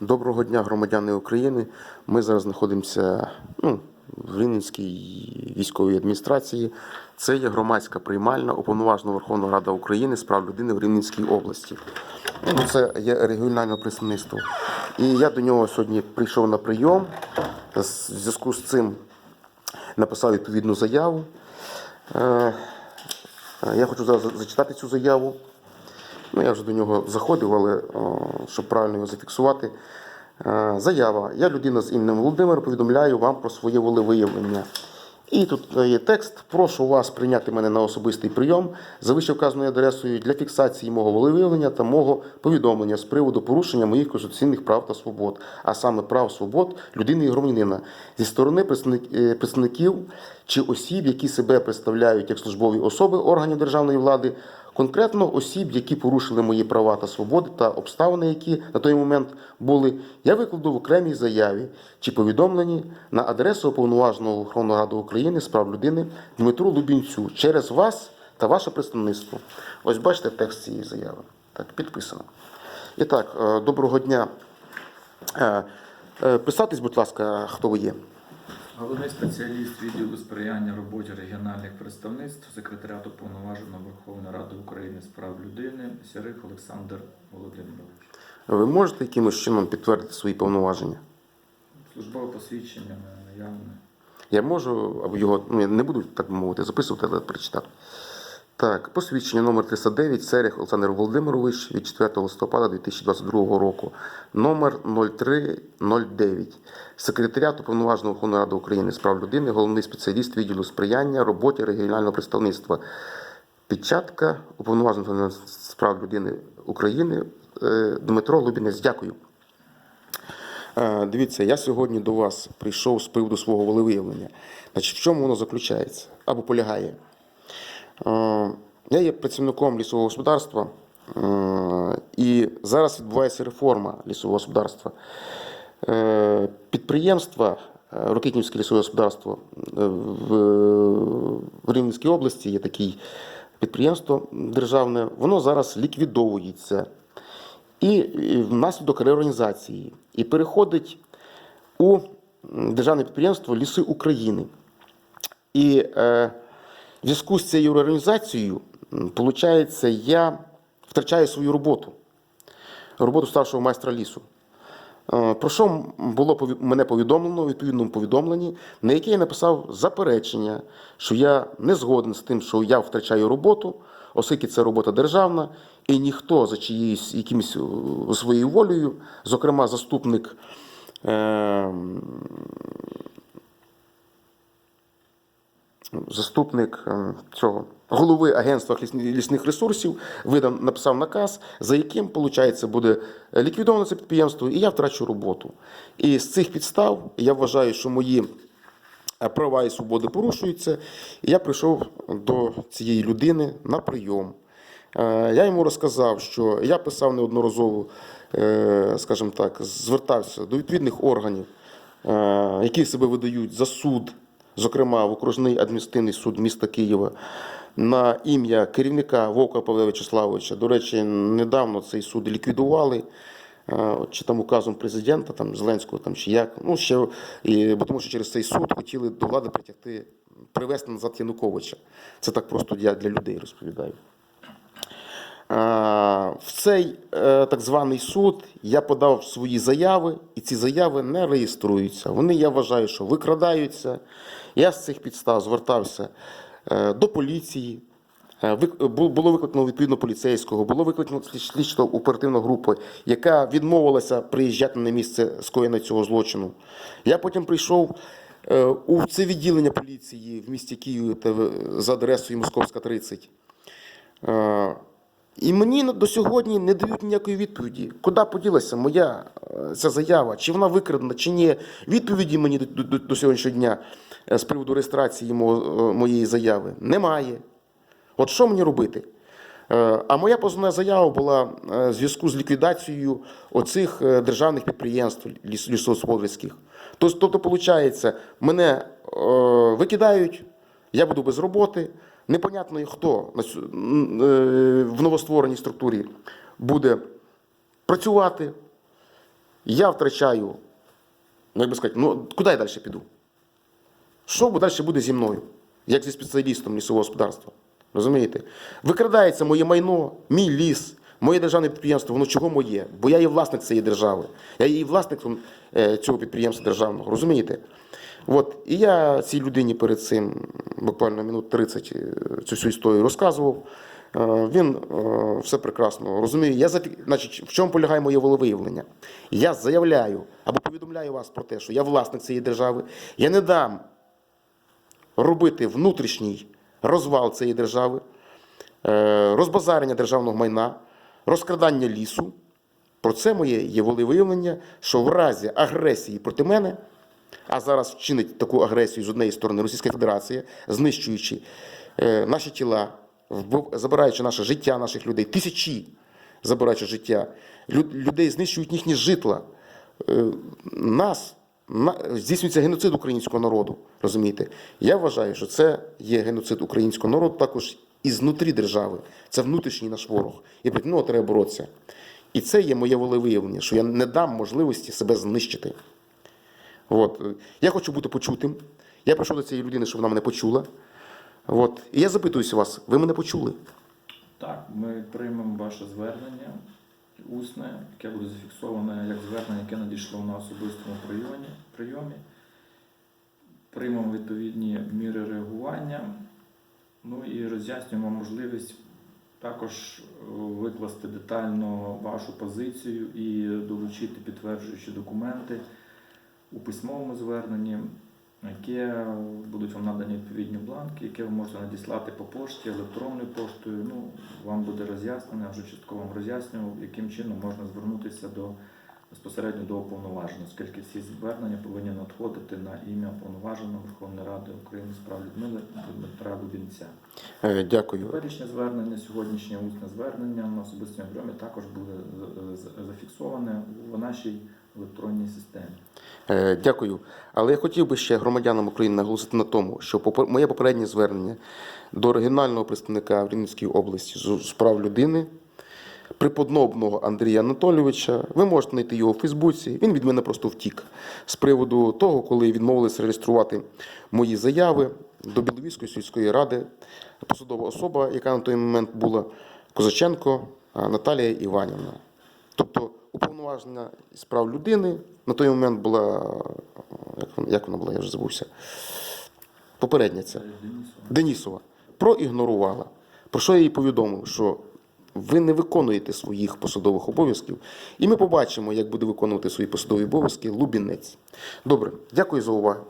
Доброго дня, громадяни України. Ми зараз знаходимося ну, в Рівненській військовій адміністрації. Це є громадська приймальна уповноважена Верховна Рада України з прав людини в Рівненській області. Ну, це є регіональне представництво. І я до нього сьогодні прийшов на прийом. В зв'язку з цим написав відповідну заяву. Е, Я хочу зараз зачитати цю заяву. Ну, я вже до нього заходив, але щоб правильно його зафіксувати. Е, Заява. Я людина з іменем Володимир, повідомляю вам про своє волевиявлення. І тут є текст. Прошу вас прийняти мене на особистий прийом за вище вказаною адресою для фіксації мого волевиявлення та мого повідомлення з приводу порушення моїх конституційних прав та свобод, а саме прав свобод людини і громадянина зі сторони е, представників чи осіб, які себе представляють як службові особи органів державної влади, конкретно осіб, які порушили мої права та свободи та обставини, які на той момент були, я викладу в окремій заяві чи повідомленні на адресу уповноваженого Верховної Ради України з прав людини Дмитру Лубінцю через вас та ваше представництво. Ось бачите текст цієї заяви. Так, підписано. І так, е, доброго дня. Е, е, будь ласка, хто ви є. Головний спеціаліст відділу сприяння роботі регіональних представництв секретаріату повноваженого Верховної Ради України з прав людини Сірих Олександр Володимирович. Ви можете якимось чином підтвердити свої повноваження? Службове посвідчення наявне. Я можу, або його, ну я не буду, так мовити, записувати, але прочитати. Так, посвідчення номер 309, Серех Олександр Володимирович від 4 листопада 2022 року. Номер 0309. Секретаріат Уповноваженого Верховної Ради України з прав людини, головний спеціаліст відділу сприяння роботі регіонального представництва. Печатка Уповноваженого з прав людини України е, Дмитро Лубінець. Дякую. Е, Дивіться, я сьогодні до вас прийшов з приводу свого волевиявлення. Значить, в чому воно заключається або полягає? Е, Я є працівником лісового господарства, е, і зараз відбувається реформа лісового господарства. Е, Підприємства Рокитнівське лісове господарство в, Рівненській області є таке підприємство державне, воно зараз ліквідовується і внаслідок реорганізації і переходить у державне підприємство Ліси України. І е, зв'язку з цією реорганізацією, виходить, я втрачаю свою роботу, роботу старшого майстра лісу. Е, Про що було мене повідомлено у відповідному повідомленні, на яке я написав заперечення, що я не згоден з тим, що я втрачаю роботу, оскільки це робота державна, і ніхто за чиїсь якимось е, своєю волею, зокрема заступник е, заступник е, цього голови агентства лісних ресурсів видав, написав наказ, за яким, виходить, буде ліквідовано це підприємство, і я втрачу роботу. І з цих підстав я вважаю, що мої е, права і свободи порушуються. І я прийшов до цієї людини на прийом. Е, Я йому розказав, що я писав неодноразово, е, скажімо так, звертався до відповідних органів, які себе видають за суд, зокрема в окружний адміністративний суд міста Києва, на ім'я керівника Вовка Павла Вячеславовича. До речі, недавно цей суд ліквідували. е, Чи там указом президента, там Зеленського, там чи як. Ну ще і, бо тому, що через цей суд хотіли до влади притягти, привести назад Януковича. Це так просто я для людей розповідаю. Е, В цей е, так званий суд я подав свої заяви, і ці заяви не реєструються. Вони, я вважаю, що викрадаються. Я з цих підстав звертався е, до поліції. Було викликано відповідно поліцейського, було викликано слідчо оперативну групу, яка відмовилася приїжджати на місце скоєння цього злочину. Я потім прийшов у це відділення поліції в місті Києві за адресою Московська 30. І мені до сьогодні не дають ніякої відповіді. Куди поділася моя е, ця заява? Чи вона викрадена, чи ні? Відповіді мені до, до, до сьогоднішнього дня е, з приводу реєстрації е, моєї заяви немає. От що мені робити? А моя позовна заява була в зв'язку з ліквідацією оцих державних підприємств ліс- лісогосподарських. Тобто, виходить, мене викидають, я буду без роботи. Непонятно, хто е, в новоствореній структурі буде працювати. я втрачаю, ну як би сказати, ну куди я далі піду? Що далі буде зі мною, як зі спеціалістом лісового господарства? Розумієте? Викрадається моє майно, мій ліс, моє державне підприємство, воно чого моє? Бо я є власник цієї держави. Я є власником е, цього підприємства державного, розумієте? От, і я цій людині перед цим буквально минут 30 е, цю всю історію розказував. Е, Він е, все прекрасно розуміє. Я значить, в чому полягає моє волевиявлення? Я заявляю або повідомляю вас про те, що я власник цієї держави. Я не дам робити внутрішній розвал цієї держави, розбазарення державного майна, розкрадання лісу. Про це моє є волевиявлення, що в разі агресії проти мене, а зараз вчинить таку агресію з однієї сторони Російська Федерація, знищуючи е, наші тіла, забираючи наше життя наших людей, тисячі забираючи життя, людей знищують їхні житла. Е, нас здійснюється геноцид українського народу. Розумієте? Я вважаю, що це є геноцид українського народу також і знутрі держави. Це внутрішній наш ворог. І проти нього треба боротися. І це є моє волевиявлення, що я не дам можливості себе знищити. От. Я хочу бути почутим. Я прийшов до цієї людини, щоб вона мене почула. От. І я запитуюся вас, ви мене почули? Так, ми приймемо ваше звернення усне, яке буде зафіксоване як звернення, яке надійшло на особистому прийомі. прийомі. Приймемо відповідні міри реагування. Ну і роз'яснюємо можливість також е, викласти детально вашу позицію і долучити підтверджуючі документи у письмовому зверненні, яке будуть вам надані відповідні бланки, які ви можете надіслати по пошті, електронною поштою. Ну, вам буде роз'яснено, я вже частково вам роз'яснював, яким чином можна звернутися до безпосередньо до уповноваженого, оскільки всі звернення повинні надходити на ім'я уповноваженого Верховної Ради України з прав людмили Дмитра Лубінця. Е, Дякую. Теперішнє звернення, сьогоднішнє усне звернення на особистому прийомі також буде з- з- зафіксоване в нашій електронній системі. Е, Дякую. Але я хотів би ще громадянам України наголосити на тому, що попе- моє попереднє звернення до регіонального представника в Рівненській області з прав людини, преподобного Андрія Анатолійовича. Ви можете знайти його у Фейсбуці. Він від мене просто втік з приводу того, коли відмовилися реєструвати мої заяви до Біловіської сільської ради. Посадова особа, яка на той момент була Козаченко Наталія Іванівна. Тобто уповноважена з прав людини на той момент була, як вона, як вона була, я вже забувся. Попередня ця. Це Денисова. Денісова проігнорувала. Про що я їй повідомив, що ви не виконуєте своїх посадових обов'язків, і ми побачимо, як буде виконувати свої посадові обов'язки Лубінець. Добре, дякую за увагу.